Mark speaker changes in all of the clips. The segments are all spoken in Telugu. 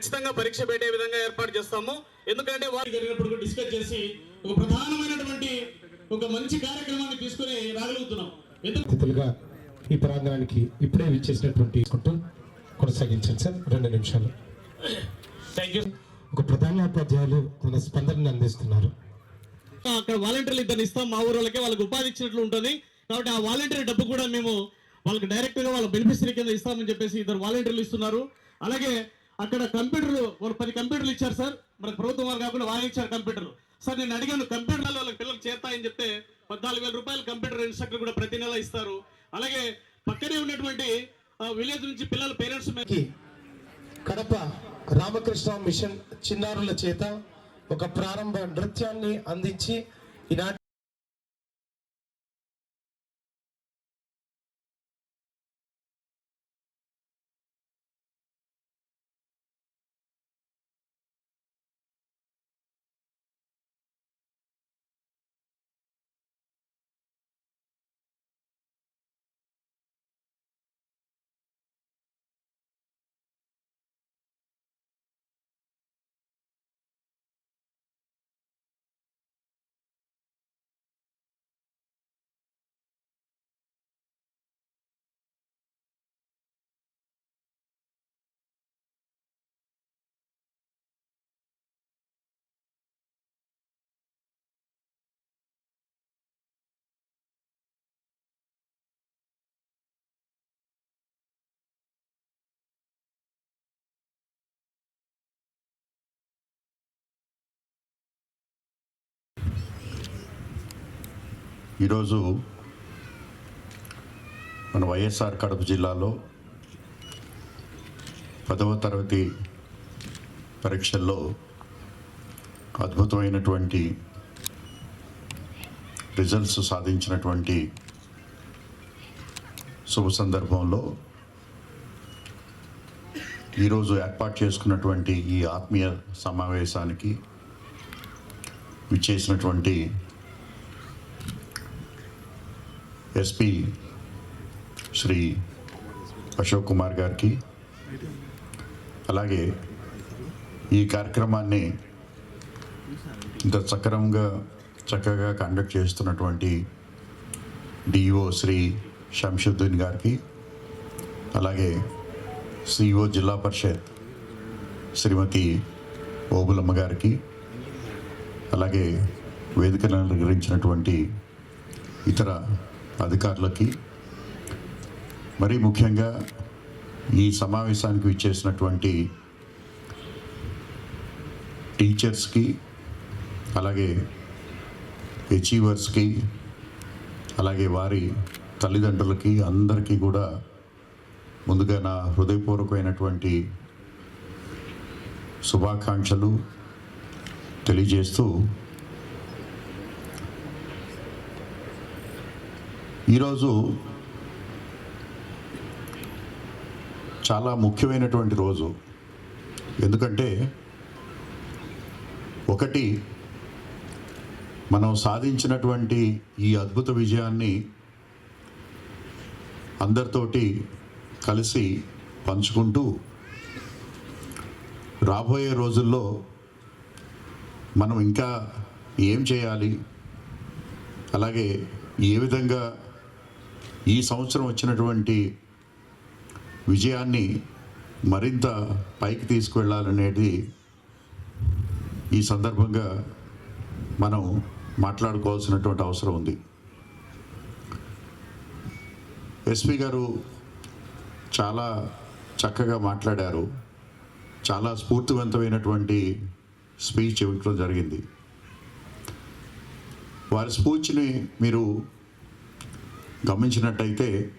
Speaker 1: ఖచ్చితంగా పరీక్ష పెట్టే విధంగా ఏర్పాటు చేస్తాము. ఎందుకంటే వారు జరిగినప్పుడు డిస్కస్ చేసి ఒక ప్రధానమైనటువంటి ఒక మంచి కార్యక్రమాన్ని తీసుకుని రాగలుగుతున్నాం. ఎందుకు
Speaker 2: ఈ ప్రాంగణానికి ఇప్పుడే విచ్చేసినటువంటి కొనసాగించండి సార్. రెండు నిమిషాలు.
Speaker 1: థ్యాంక్ యూ
Speaker 2: ఒక ప్రధానోపాధ్యాయులు తన స్పందనని అందిస్తున్నారు.
Speaker 1: అక్కడ వాలంటీర్లు ఇద్దరు ఇస్తాం. మా ఊరు వాళ్ళకి వాళ్ళకి ఉపాధి ఇచ్చినట్లు ఉంటుంది. కాబట్టి ఆ వాలంటీర్ డబ్బు కూడా మేము వాళ్ళకి డైరెక్ట్గా వాళ్ళ బెనిఫిషరీ కింద ఇస్తామని చెప్పేసి ఇద్దరు వాలంటీర్లు ఇస్తున్నారు. అలాగే అక్కడ కంప్యూటర్లు వాళ్ళు పది కంప్యూటర్లు ఇచ్చారు సార్. మన ప్రభుత్వం వారు కాకుండా వాళ్ళు ఇచ్చారు కంప్యూటర్లు. సార్ నేను అడిగాను కంప్యూటర్లు వాళ్ళకి పిల్లలు చేస్తాయని చెప్తే పద్నాలుగు వేల రూపాయలు కంప్యూటర్ ఇన్స్ట్రక్టర్ కూడా ప్రతి నెల ఇస్తారు. అలాగే పక్కనే ఉన్నటువంటి విలేజ్ నుంచి పిల్లల పేరెంట్స్
Speaker 2: కడప రామకృష్ణ మిషన్ చిన్నారుల చేత ఒక ప్రారంభ నృత్యాన్ని అందించి ఈనాటి
Speaker 3: ఈరోజు మన వైఎస్ఆర్ కడప జిల్లాలో పదవ తరగతి పరీక్షల్లో అద్భుతమైనటువంటి రిజల్ట్స్ సాధించినటువంటి శుభ సందర్భంలో ఈరోజు ఏర్పాటు చేసుకున్నటువంటి ఈ ఆత్మీయ సమావేశానికి విచ్చేసినటువంటి ఎస్పి శ్రీ అశోక్ కుమార్ గారికి అలాగే ఈ కార్యక్రమాన్ని ఇంత సక్రమంగా చక్కగా కండక్ట్ చేస్తున్నటువంటి డిఓ శ్రీ శంషుద్దీన్ గారికి అలాగే సిఇఓ జిల్లా పరిషత్ శ్రీమతి ఓబులమ్మ గారికి అలాగే వేదికను అలంకరించినటువంటి ఇతర అధికారులకి. మరీ ముఖ్యంగా ఈ సమావేశానికి విచ్చేసినటువంటి టీచర్స్కి అలాగే అచీవర్స్కి అలాగే వారి తల్లిదండ్రులకి అందరికీ కూడా ముందుగా నా హృదయపూర్వకమైనటువంటి శుభాకాంక్షలు తెలియజేస్తూ ఈరోజు చాలా ముఖ్యమైనటువంటి రోజు. ఎందుకంటే ఒకటి మనం సాధించినటువంటి ఈ అద్భుత విజయాన్ని అందరితోటి కలిసి పంచుకుంటూ రాబోయే రోజుల్లో మనం ఇంకా ఏం చేయాలి? అలాగే ఏ విధంగా ఈ సంవత్సరం వచ్చినటువంటి విజయాన్ని మరింత పైకి తీసుకువెళ్ళాలనేది ఈ సందర్భంగా మనం మాట్లాడుకోవాల్సినటువంటి అవసరం ఉంది. ఎస్పి గారు చాలా చక్కగా మాట్లాడారు. చాలా స్ఫూర్తివంతమైనటువంటి స్పీచ్ ఇవ్వడం జరిగింది. వారి స్పీచ్ని మీరు గమనించినట్టయితే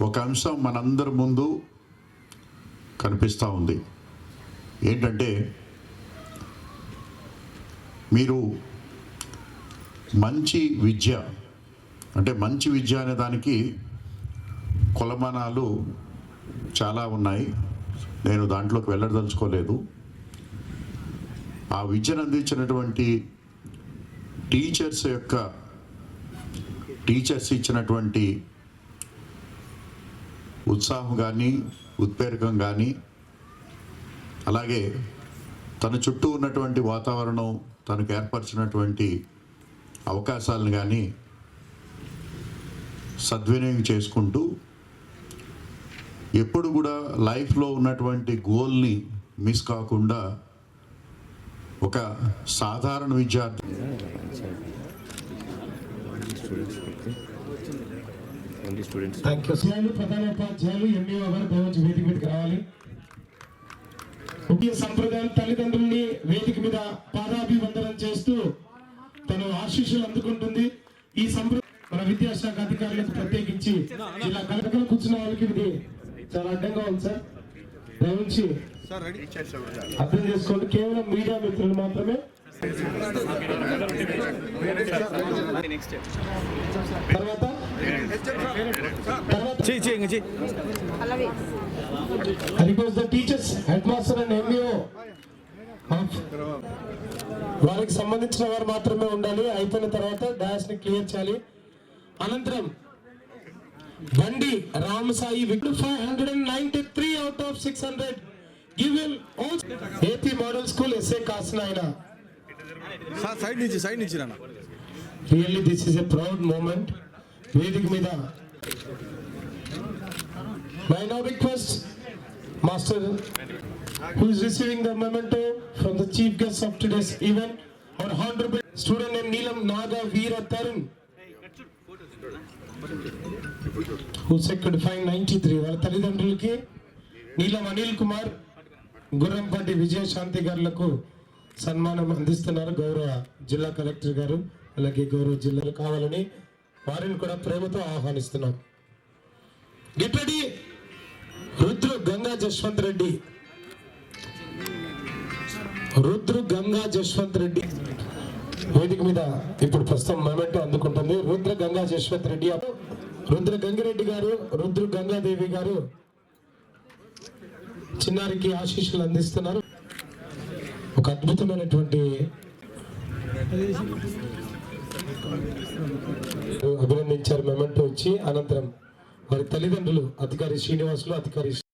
Speaker 3: ఒక అంశం మనందరి ముందు కనిపిస్తూ ఉంది. ఏంటంటే మీరు మంచి విద్య అంటే మంచి విద్య అనే దానికి కొలమానాలు చాలా ఉన్నాయి. నేను దాంట్లోకి వెళ్ళదలుచుకోలేదు. ఆ విద్యను అందించినటువంటి టీచర్స్ యొక్క టీచర్స్ ఇచ్చినటువంటి ఉత్సాహం కానీ ఉత్ప్రేరకం కానీ అలాగే తన చుట్టూ ఉన్నటువంటి వాతావరణం తనకు ఏర్పరిచినటువంటి అవకాశాలను కానీ సద్వినియోగం చేసుకుంటూ ఎప్పుడు కూడా లైఫ్లో ఉన్నటువంటి గోల్ని మిస్ కాకుండా ఒక సాధారణ విద్యార్థి
Speaker 4: ఓన్లీ స్టూడెంట్స్
Speaker 2: థ్యాంక్ యూ ఉపాధ్యాయులు ప్రధానోపాధ్యాయులు ఎంఈఓ గారు దయవచ్చి వేదిక మీదకి రావాలి ముఖ్య సంప్రదాయం తల్లిదండ్రుల్ని వేదిక మీద పాదాభివందనం చేస్తూ తను ఆశీస్సులు అందుకుంటుంది. ఈ సంప్రదాయం మన విద్యాశాఖ అధికారులకు ప్రత్యేకించి ఇలా కలకలు కూర్చున్న వాళ్ళకి ఇది చాలా అడ్డంగా ఉంది సార్. దయవుంచి అర్థం చేసుకోండి. కేవలం మీడియా మిత్రులు మాత్రమే. తర్వాత? తర్వాత? I request the teachers, headmaster and వారికి సంబంధించిన వారు మాత్రమే ఉండాలి. అయిపోయిన తర్వాత డాష్ని క్లియర్ చేయాలి. అనంతరం Bandi Ramasai విక్డు five hundred and ninety three out of six hundred give AP model school S కాసిన ఆయన
Speaker 4: సైడ్ నుంచి సైడ్ నుంచి రానా?
Speaker 2: Really this is a proud moment వేదిక మీద my no request master who is receiving the memento from the chief guest of today's event our honourable student name Neelam Naga Veera Tarun who secured five ninety three వాళ్ళ తల్లిదండ్రులకి నీలం అనిల్ కుమార్ గుర్రంపాటి విజయశాంతి గారులకు సన్మానం అందిస్తున్నారు గౌరవ జిల్లా కలెక్టర్ గారు అలాగే గౌరవ జిల్లాలు కావాలని వారిని కూడా ప్రేమతో ఆహ్వానిస్తున్నాం. Get ready Rudru Ganga Jashwanth Reddy. Rudru Ganga Jashwanth Reddy. వేదిక మీద ఇప్పుడు ప్రస్తుతం మొమెంటో అందుకుంటుంది. రుద్ర గంగా జశ్వంత్ రెడ్డి రుద్ర గంగిరెడ్డి గారు రుద్రు గంగాదేవి గారు చిన్నారికి ఆశీస్సులు అందిస్తున్నారు. ఒక అద్భుతమైనటువంటి అభినందించారు మెమెంటో వచ్చి అనంతరం వారి తల్లిదండ్రులు అధికారి శ్రీనివాసులు అధికారి